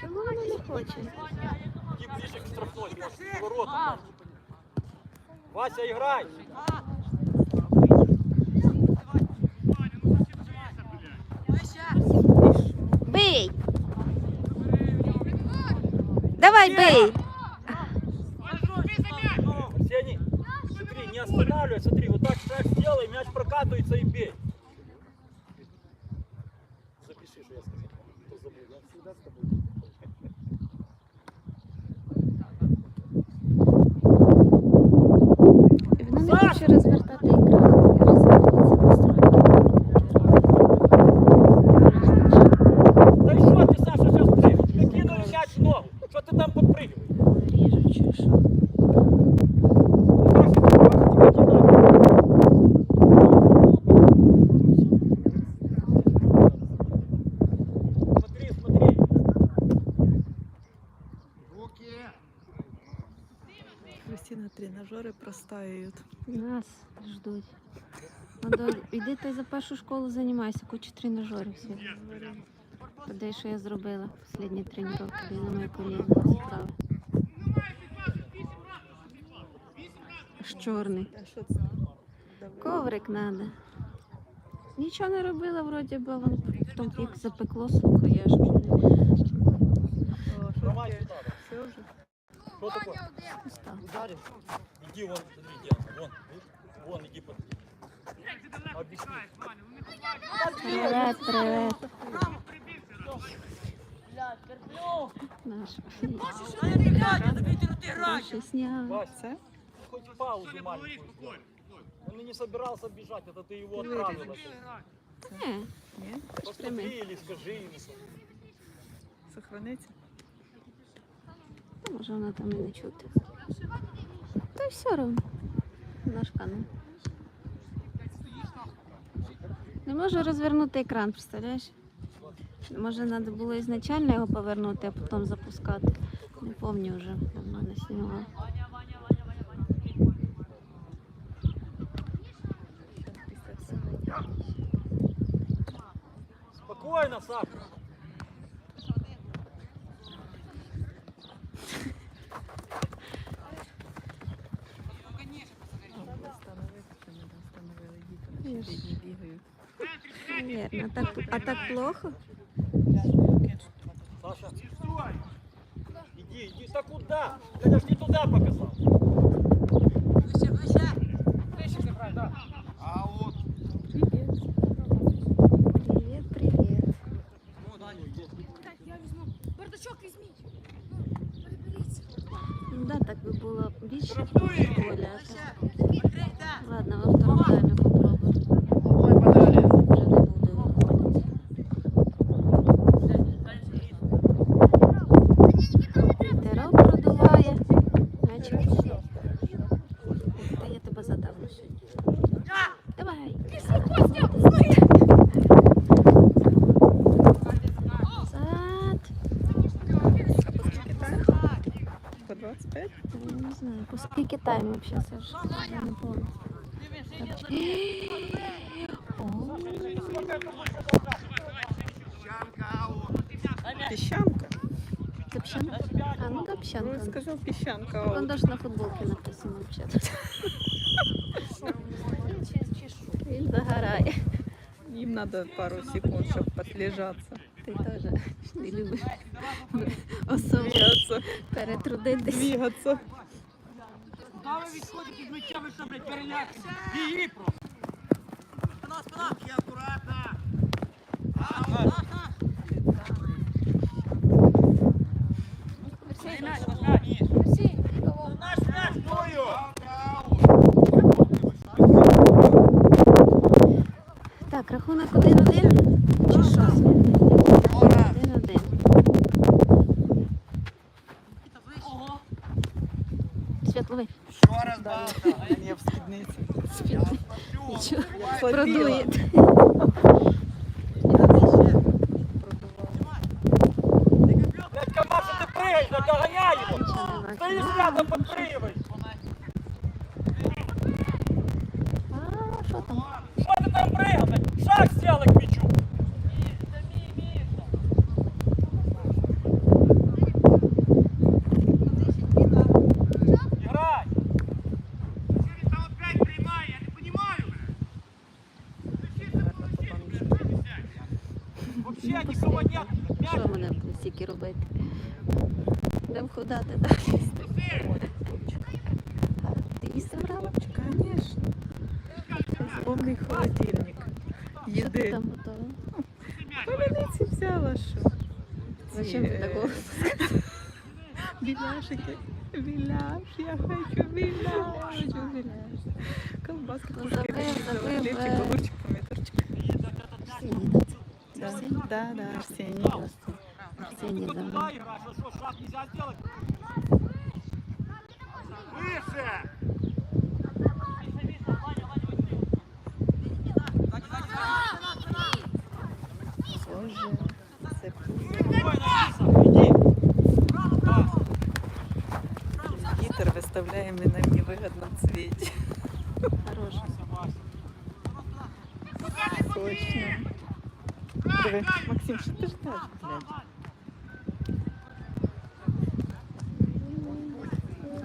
Чому вона не хоче? Иди ближе к штрафной, к воротам. Вася, играй! Бий! Давай, бий! Арсений, смотри, не останавливай, смотри, вот так шаг сделай, мяч прокатывается и бей. Запиши, что я сказал. Кто забыл, я всегда с тобой. Кристина, тренажеры простаивают. Нас ждуть. Надо, іди ти за першу школу займайся, кучу тренажерів сьогодні. Подай, що я зробила останні тренування біля моє коліна. Цікаве. Аж чорний. А що це? Коврик надо. Нічого не робила, вроді би, вон потім як запекло, слухай, я ж О, що Давай таке? сюда. да. Все вже? Что такое? Ударил? Иди вон, смотри, где? Вон, вон, иди под. Объясни. Привет, привет. Наш. Наши снял. Вася, хоть паузу маленькую сделай. Он и не собирался бежать, это ты его отправила. Не? Посмотри или скажи ему. Сохраниться? та може вона там і не чути. Та й все одно. Наш канал. Не можу розвернути екран, представляєш? Може, треба було ізначально його повернути, а потім запускати. Не пам'ятаю вже, давно не знімала. Після всього. Спокойно, Саша. Наверно. А так, а так плохо? Саша. Иди, иди. Да куда? Я даже не туда показал. таймі взагалі, Саш. Я не помню. Песчанка. Копчанка? А, ну копчанка. Я сказал піщанка. Он даже на футболке написано вообще-то. Загорай. Им надо пару секунд, чтобы подлежаться. Ты тоже не любишь особливо Двигаться. перетрудитись. Двигаться. Куда вы відходите з мяча, ви що, блядь, перелякані? Беги просто. Спина, спина. И Продує. Що мене стільки робити? Будемо ходати далі. Ти їсти брала? Конечно. Повний холодильник. Їди. там готова? Полениці взяла, що? Зачем ти такого? Біляшики. Біляш, я хочу біляш. Колбаски, забив, забив, а что, шаг нельзя сделать? Выше! Боже, це Спокойно, Лиза, иди! Да. Вітер виставляє мене в невигідному цвіті. Хорош.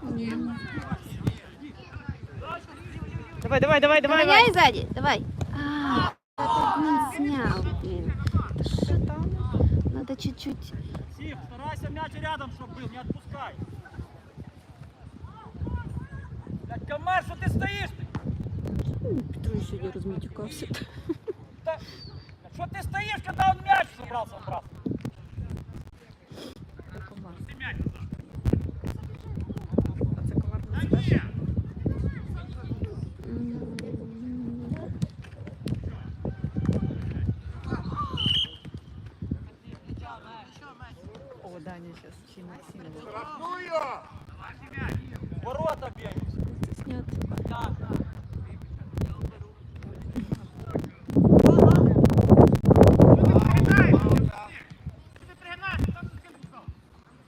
Точно. Диви, Максим, що ти ждеш, блядь? Давай, давай, давай, давай, давай. Гоняй сзади, давай. А, это, блин, снял, блин. Это что там? Надо чуть-чуть. Сим, старайся мяч рядом, чтобы был, не отпускай. Блядь, комар, что ты стоишь? ты? Петрович сегодня разматюкался. Да, Что ты стоишь, когда он мяч собрался брат? Це комар. А це комар не скаже? О, Даня сейчас чи Максим. Штрафную! Ворота бей. Снят.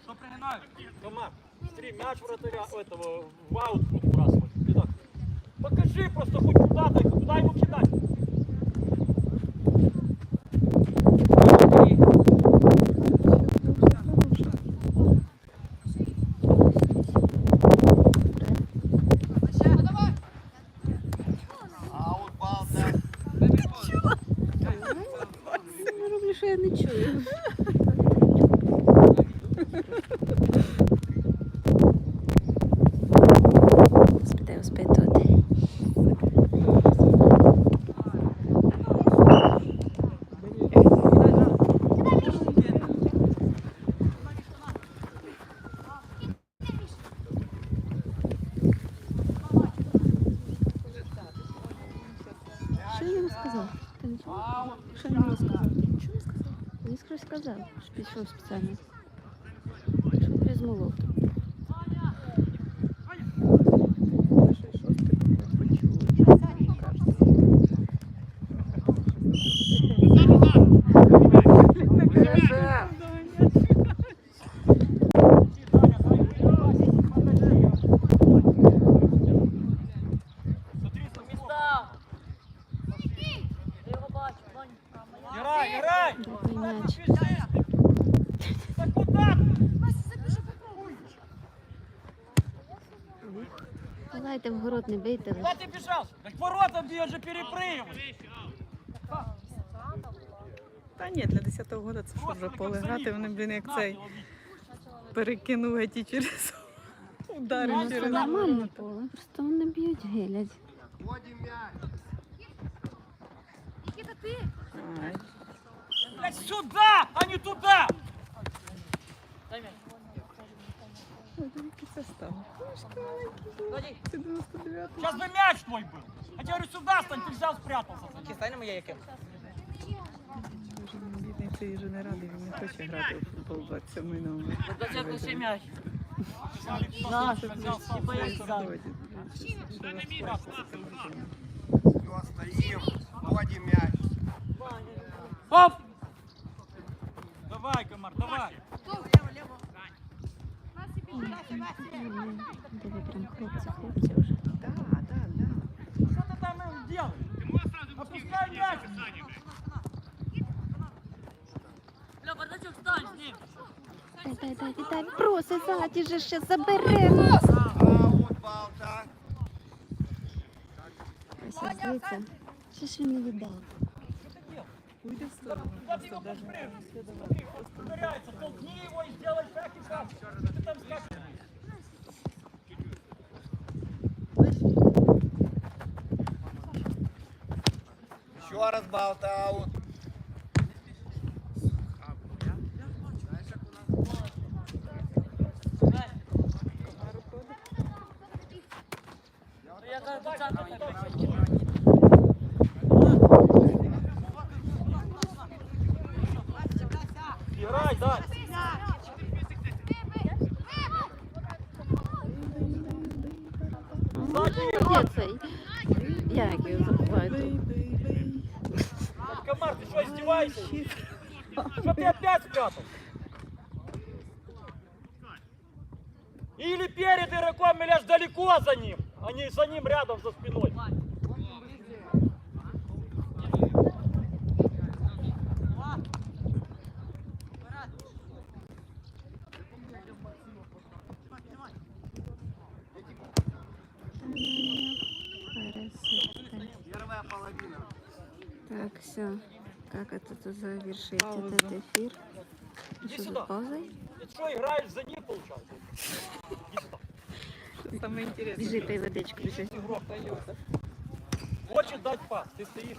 Что пригинают? Комар, смотри, мяч вратаря этого в кажеться. Смотри, за места. Играй, играй. Другий м'яч. Да куда? Давайте в город не бийте. Куда ты бежал? Да к воротам бьешь же перепрыгивай. Та ні, для 10-го года це що вже поле грати, вони, блін, як цей перекинув геть через ударив Ну, це через нормальне поле. Просто вони б'ють гелять. Вводим мяч. Никита, ты? Ай, Блядь, сюда, а не туда. який це став. Це 99 Сейчас бы мяч твой был. Я тебе говорю, сюда стань, ты взял, спрятался. Боже, мій бідний цей же не радий, він не хоче грати у футбол 27 номер. мяч. Наш, взял сам. Все, стоим. Вводим мяч. Оп! Давай, комар, давай. М, Диви, прям хлопці, хлопці вже. Да, да, да. Что ты там им делаешь? Ты можешь сразу Опускай мяч! Саня, блядь. Дай, дай, дай, дай, дай, проси, ззаді же ще заберемо. Аут, Балта. Ось здається. Що ж він не віддав? Уйди в сторону. Куда ты его подпрыгнешь? Смотри, он ударяется, толкни его и сделай шаг и шаг. Что ты там скачешь? Balta, o Комар, ты что, издеваешься? Что ты опять спрятал? Или перед игроком, или аж далеко за ним, а не за ним рядом за спиной. Так, все. Как это тут завершить Пауза. этот эфир? Иди Что, за сюда. паузой? Ты что, играешь за них, получается? Иди сюда. Саме інтересне. Біжи, пий водичку, біжи. Игрок Хочет дать пас, ты стоишь.